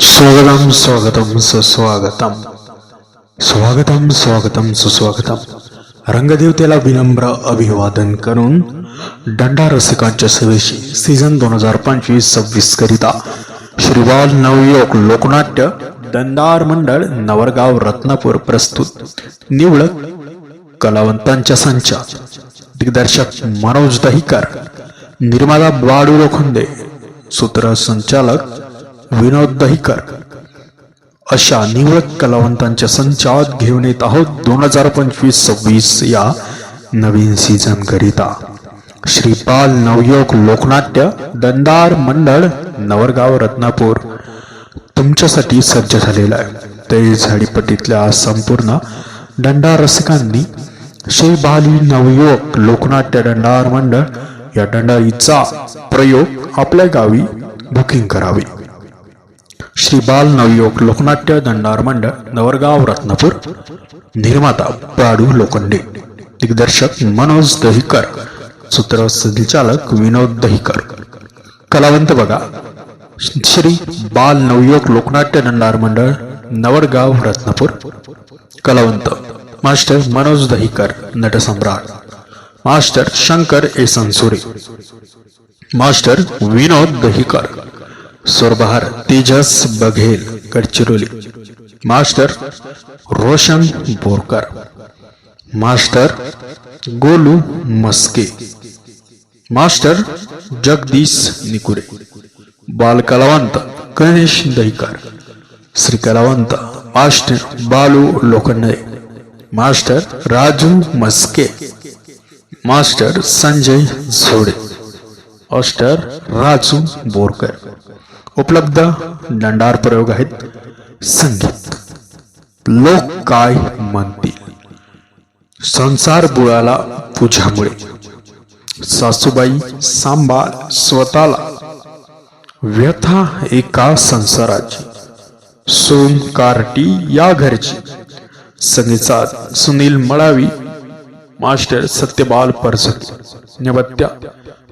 स्वागतम स्वागतम सुस्वागतम स्वागतम स्वागतम सुस्वागतम रंगदेवतेला विनम्र अभिवादन करून दंडा रसिकांच्या सेवेशी सीझन दोन हजार पंचवीस सव्वीस करिता श्रीवाल नवयोग लोकनाट्य दंडार मंडळ नवरगाव रत्नापूर प्रस्तुत निवडक कलावंतांच्या संचा दिग्दर्शक मनोज दहिकर निर्माता बाडू लोखंडे सूत्रसंचालक विनोद दहीकर अशा निवडक कलावंतांच्या संचात घेऊन येत आहोत दोन हजार पंचवीस सव्वीस या नवीन सीझन करिता. श्रीपाल नवयोग लोकनाट्य दंडार मंडळ नवरगाव रत्नापूर. तुमच्यासाठी सज्ज झालेला आहे. ते झाडीपट्टीतल्या संपूर्ण दंडार रसिकांनी श्रीबाली नवयोग लोकनाट्य दंडार मंडळ या दंडाईचा प्रयोग आपल्या गावी बुकिंग करावी. श्री बाल नवयोग लोकनाट्य दंडार मंडळ नवरगाव रत्नापूर. निर्माता प्राडू लोखंडे. दिग्दर्शक मनोज दहीकर. सूत्र संचालक विनोद दहीकर. कलावंत बघा. श्री बाल नवयोग लोकनाट्य दंडार मंडळ नवरगाव रत्नापूर. कलावंत. मास्टर मनोज दहीकर नटसम्राट master Shankar Esansure master Vinod Dahikar. स्वरबहार Tejas Baghel Gadchiroli. Master Roshan Borkar. Master Golu Maske. Master Jagdish Nikure. बालकलावंत Ganesh Dahikar. Shri कलावंत master Balu Lokhande. Master Raju Maske. Master Sanjay Zode. Master Raju Borkar. उपलब्ध दंडार प्रयोग आहेत. संगीत. लोक काय म्हणतील? संसार बुळाला तुझ्यामुळे सासूबाई सांभाळ स्वतःला व्यथा एका संसाराची. सोम कार्टी या घरची. संगीतात सुनील मळावी मास्टर सत्यबाल परसत नवत्या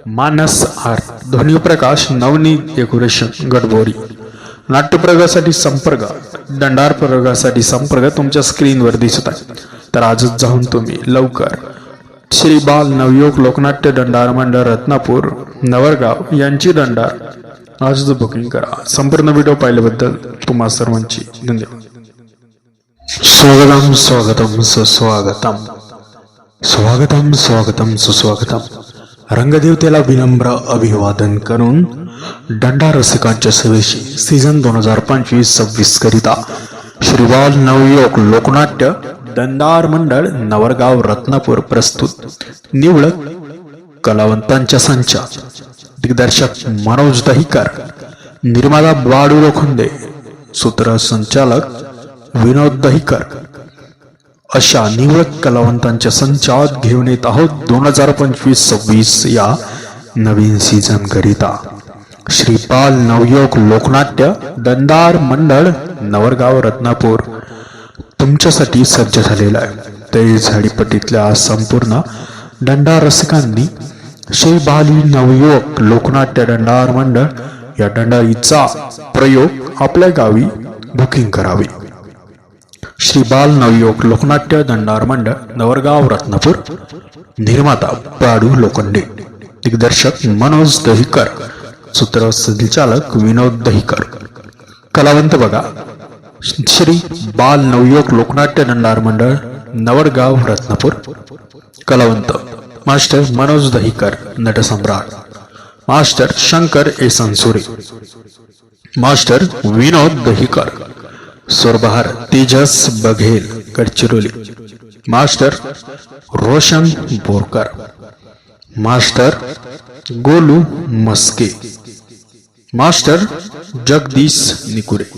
मानस आर ध्वनी प्रकाश नवनीत डेकोरेशन गडबोरी. नाट्यप्रयोगासाठी संपर्क दंडार प्रयोगासाठी संपर्क तुमच्या स्क्रीनवर दिसत आहे. तर आजच जाऊन तुम्ही लवकर श्री बाल नवयोग लोकनाट्य दंडार मंडळ रत्नापूर नवरगाव यांची दंडार आजच बुकिंग करा. संपूर्ण व्हिडिओ पाहिल्याबद्दल तुम्हा सर्वांची धन्यवाद. स्वागतम स्वागतम सुस्वागतम. स्वागतम स्वागतम सुस्वागतम. रंगदेवतेला विनम्र अभिवादन करून दंडा रसिकांच्या सभेशी सीझन दोन हजार पंचवीस सव्वीस करिता श्रीवाल नवयोग लोकनाट्य दंडार मंडळ नवरगाव रत्नापूर प्रस्तुत. निवडक कलावंतांच्या संचा. दिग्दर्शक मनोज दहिकर निर्माता बाडू लोखंडे सूत्रसंचालक विनोद दहिकर अशा निवडक कलावंतांच्या संचात घेऊन येत आहोत दोन हजार पंचवीस सव्वीस या नवीन सीझन करिता. श्रीपाल नवयोग लोकनाट्य दंडार मंडळ नवरगाव रत्नापूर. तुमच्यासाठी सज्ज झालेला आहे. ते झाडीपट्टीतल्या संपूर्ण दंडार रसिकांनी श्री नवयुवक लोकनाट्य दंडार मंडळ या दंडाईचा प्रयोग आपल्या गावी बुकिंग करावी. श्री बाल नवयोग लोकनाट्य दंडार मंडळ नवरगाव रत्नापूर. निर्माता प्राडू लोखंडे. दिग्दर्शक मनोज दहिकर. सूत्र संचालक विनोद दहिकर. कलावंत बघा. श्री बाल नवयोग लोकनाट्य दंडार मंडळ नवरगाव रत्नापूर. कलावंत. Master Manoj Dahikar Natsamrat master Shankar A. Sansure. Master Vinod Dahikar. सोरबहार Tejas Baghel Gadchiroli. Master Roshan Borkar. Master Golu Maske. Master Jagdish Nikure.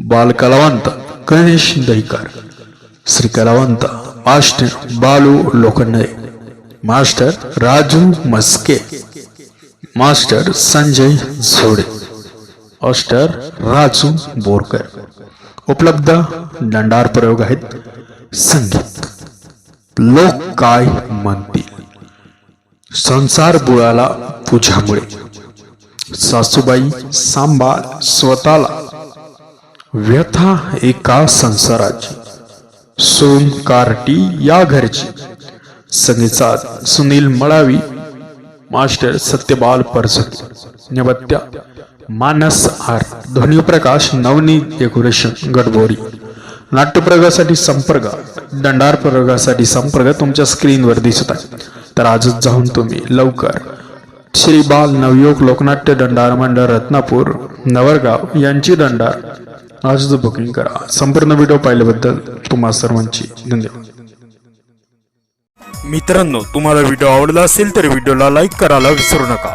बालकलावंत Ganesh Dahikar. Shri कलावंत master Balu Lokhande. Master Raju Maske. Master Sanjay Zode. Master Raju Borkar. उपलब्ध दंडार प्रयोग आहेत. संगीत. लोक काय म्हणतील? संसार बुळाला तुझ्यामुळे सासूबाई सांभाळ स्वतःला व्यथा एका संसाराची. सोम कार्टी या घरची. संगीतात सुनील मळावी. मास्टर सत्यबाल परसत नवत्या मानस आर. ध्वनी प्रकाश नवनीत डेकोरेशन गडबोरी. नाट्यप्रयोगासाठी संपर्क दंडार प्रयोगासाठी संपर्क तुमच्या स्क्रीनवर दिसत आहे. तर आजच जाऊन तुम्ही लवकर श्री बाल नवयोग लोकनाट्य दंडार मंडळ रत्नापूर नवरगाव यांची दंडार. आजच बुकिंग करा. संपूर्ण व्हिडिओ पाहिल्याबद्दल तुम्हा सर्वांची धन्यवाद. मित्रांनो तुम्हाला व्हिडिओ आवडला असेल तर व्हिडिओला लाईक करायला विसरू नका.